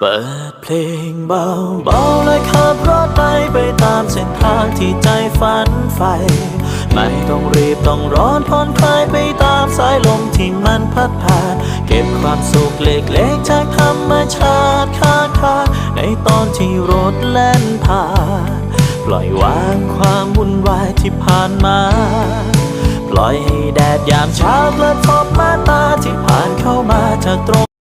เปิดเพลงเบาๆและขับรถไปไปตามเส้นทางที่ใจฝันใฝ่ไม่ต้องรีบต้องร้อนผ่อนคลายไปตามสายลมที่มันพัดผ่าน เก็บความสุขเล็กๆจากธรรมชาติข้างทาในตอนที่รถแล่นผ่านปล่อยวางความวุ่นวายที่ผ่านมา ปล่อยให้แดดยามเช้ากระทบมาตาที่ผ่านเข้ามาจากตรง